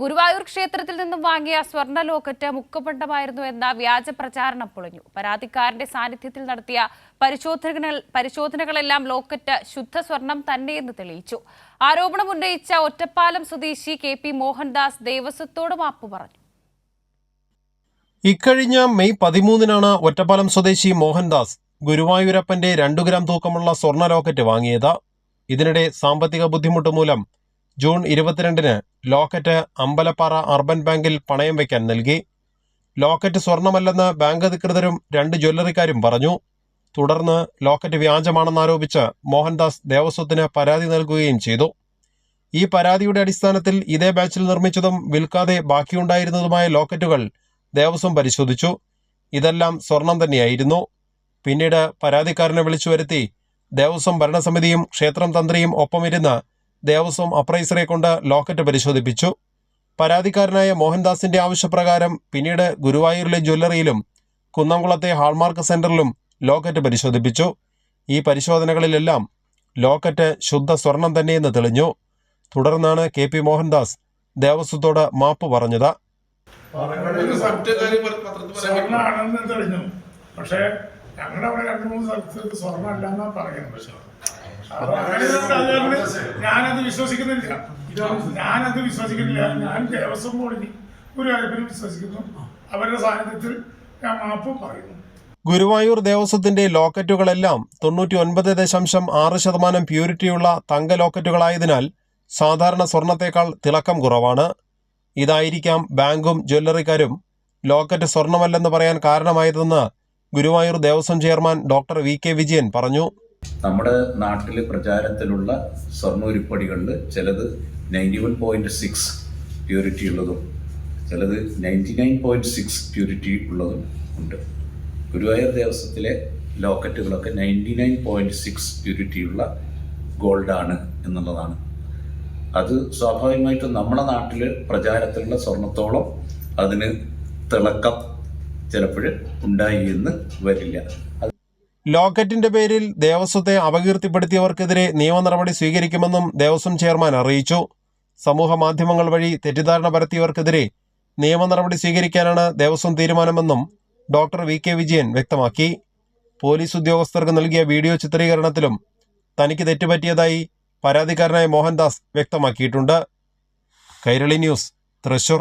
ഗുരുവായൂർ ക്ഷേത്രത്തിൽ നിന്നും വാങ്ങിയ സ്വർണ ലോക്കറ്റ് മുക്കപ്പണ്ടമായിരുന്നു എന്ന വ്യാജ പ്രചാരണം പൊളിഞ്ഞു. പരാതിക്കാരന്റെ സാന്നിധ്യത്തിൽ നടത്തിയ പരിശോധനകൾ പരിശോധനകളെല്ലാം ലോക്കറ്റ് ശുദ്ധ സ്വർണം തന്നെയെന്ന് തെളിയിച്ചു. ആരോപണം ഉന്നയിച്ച ഒറ്റപ്പാലം സ്വദേശി കെ പി മോഹൻദാസ് ദേവസ്വത്തോട് മാപ്പ് പറഞ്ഞു. ഇക്കഴിഞ്ഞ മെയ് പതിമൂന്നിനാണ് ഒറ്റപ്പാലം സ്വദേശി മോഹൻദാസ് ഗുരുവായൂരപ്പന്റെ രണ്ടു ഗ്രാം തൂക്കമുള്ള സ്വർണ ലോക്കറ്റ് വാങ്ങിയത്. ഇതിനിടെ സാമ്പത്തിക ബുദ്ധിമുട്ട് മൂലം ജൂൺ ഇരുപത്തിരണ്ടിന് ലോക്കറ്റ് അമ്പലപ്പാറ അർബൻ ബാങ്കിൽ പണയം വയ്ക്കാൻ നൽകി. ലോക്കറ്റ് സ്വർണമല്ലെന്ന് ബാങ്ക് അധികൃതരും രണ്ട് ജ്വല്ലറിക്കാരും പറഞ്ഞു. തുടർന്ന് ലോക്കറ്റ് വ്യാജമാണെന്നാരോപിച്ച് മോഹൻദാസ് ദേവസ്വത്തിന് പരാതി നൽകുകയും ചെയ്തു. ഈ പരാതിയുടെ അടിസ്ഥാനത്തിൽ ഇതേ ബാച്ചിൽ നിർമ്മിച്ചതും വിൽക്കാതെ ബാക്കിയുണ്ടായിരുന്നതുമായ ലോക്കറ്റുകൾ ദേവസ്വം പരിശോധിച്ചു. ഇതെല്ലാം സ്വർണം തന്നെയായിരുന്നു. പിന്നീട് പരാതിക്കാരനെ വിളിച്ചു വരുത്തി ദേവസ്വം ഭരണസമിതിയും ക്ഷേത്രം തന്ത്രിയും ഒപ്പമിരുന്ന് ദേവസ്വം അപ്രൈസറെ കൊണ്ട് ലോക്കറ്റ് പരിശോധിപ്പിച്ചു. പരാതിക്കാരനായ മോഹൻദാസിന്റെ ആവശ്യപ്രകാരം പിന്നീട് ഗുരുവായൂരിലെ ജ്വല്ലറിയിലും കുന്നംകുളത്തെ ഹാൾമാർക്ക് സെന്ററിലും ലോക്കറ്റ് പരിശോധിപ്പിച്ചു. ഈ പരിശോധനകളിലെല്ലാം ലോക്കറ്റ് ശുദ്ധ സ്വർണം തന്നെയെന്ന് തെളിഞ്ഞു. തുടർന്നാണ് കെ പി മോഹൻദാസ് ദേവസ്വത്തോട് മാപ്പ് പറഞ്ഞത്. പക്ഷേ ഞങ്ങളുടെ അവിടെ രണ്ടു മൂന്ന് സ്ഥലത്ത് സ്വർണം എന്നാണ് പറയുന്നത്. ഞങ്ങൾ ഞാനത് വിശ്വസിക്കുന്നില്ല. ഞാനത് വിശ്വസിക്കുന്നില്ല. ഞാൻ ദേവസ്വം ബോർഡിന് ഒരു കാര്യത്തിലും വിശ്വസിക്കുന്നു. അവരുടെ സാന്നിധ്യത്തിൽ ഞാൻ മാപ്പ് പറയുന്നു. ഗുരുവായൂർ ദേവസ്വത്തിന്റെ ലോക്കറ്റുകളെല്ലാം തൊണ്ണൂറ്റി ഒൻപത് ദശാംശം ആറ് ശതമാനം പ്യൂരിറ്റിയുള്ള തങ്ക ലോക്കറ്റുകളായതിനാൽ സാധാരണ സ്വർണത്തേക്കാൾ തിളക്കം കുറവാണ്. ഇതായിരിക്കാം ബാങ്കും ജ്വല്ലറിക്കാരും ലോക്കറ്റ് സ്വർണമല്ലെന്ന് പറയാൻ കാരണമായതെന്ന് Guruvayur Devaswom chairman doctor V K Vijayan പറഞ്ഞു. നമ്മുടെ നാട്ടിൽ പ്രചാരത്തിലുള്ള സ്വർണ ചിലത് ninety one point six purity ഉള്ളതും ചിലത് ninety nine point six purity ഉള്ളതും ഉണ്ട്. ഗുരുവായൂർ ദേവസ്വത്തിലെ ലോക്കറ്റുകളൊക്കെ നയന്റി നയൻ പോയിന്റ് സിക്സ് പ്യൂരിറ്റിയുള്ള ഗോൾഡാണ് എന്നുള്ളതാണ്. അത് സ്വാഭാവികമായിട്ടും നമ്മുടെ നാട്ടിൽ പ്രചാരത്തിലുള്ള സ്വർണത്തോളം അതിന് തിളക്കം ചിലപ്പോൾ ഉണ്ടായി എന്ന് വരില്ല. ലോക്കറ്റിന്റെ പേരിൽ ദേവസ്വത്തെ അപകീർത്തിപ്പെടുത്തിയവർക്കെതിരെ നിയമ നടപടി സ്വീകരിക്കുമെന്നും ദേവസ്വം ചെയർമാൻ അറിയിച്ചു. സമൂഹ മാധ്യമങ്ങൾ വഴി തെറ്റിദ്ധാരണ പരത്തിയവർക്കെതിരെ നിയമ നടപടി സ്വീകരിക്കാനാണ് ദേവസ്വം തീരുമാനമെന്നും ഡോക്ടർ വി കെ വിജയൻ വ്യക്തമാക്കി. പോലീസ് ഉദ്യോഗസ്ഥർക്ക് നൽകിയ വീഡിയോ ചിത്രീകരണത്തിലും തനിക്ക് തെറ്റുപറ്റിയതായി പരാതിക്കാരനായ മോഹൻദാസ് വ്യക്തമാക്കിയിട്ടുണ്ട്. കൈരളി ന്യൂസ് തൃശൂർ.